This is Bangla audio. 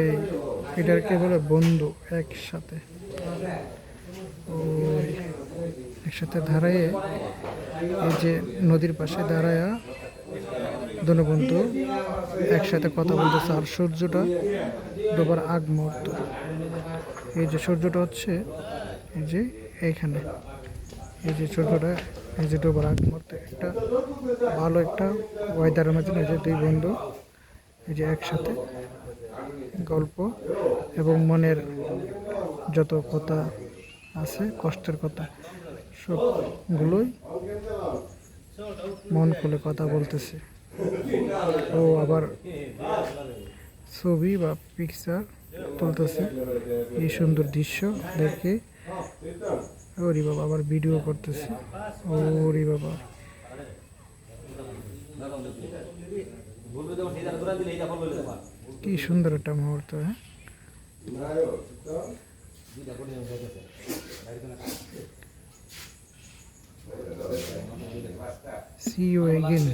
এই, এটাকে বলে বন্ধু, একসাথে। একসাথে দাঁড়ায়ে এই যে নদীর পাশে দাঁড়ায়া দোনো বন্ধু একসাথে কথা বলতেছে। আর সূর্যটা ডোবার আগ মুহূর্ত। এই যে সূর্যটা হচ্ছে এই যে এইখানে। এই যে সূর্যটা, এই যে ডোবার আগ মুহূর্তে। একটা ভালো একটা ওয়েদারের মধ্যে এই যে দুই বন্ধু এই যে একসাথে গল্প এবং মনের যত কথা আছে, কষ্টের কথা, সবগুলোই মন খুলে কথা বলতেছে। ও আবার ছবি বা পিকচার তুলতেছে। এই সুন্দর দৃশ্য দেখে ওরি বাবা, আবার ভিডিও করতেছে। ওরি বাবা। কি সুন্দর একটা মুহূর্ত হ্যাঁ? See you again.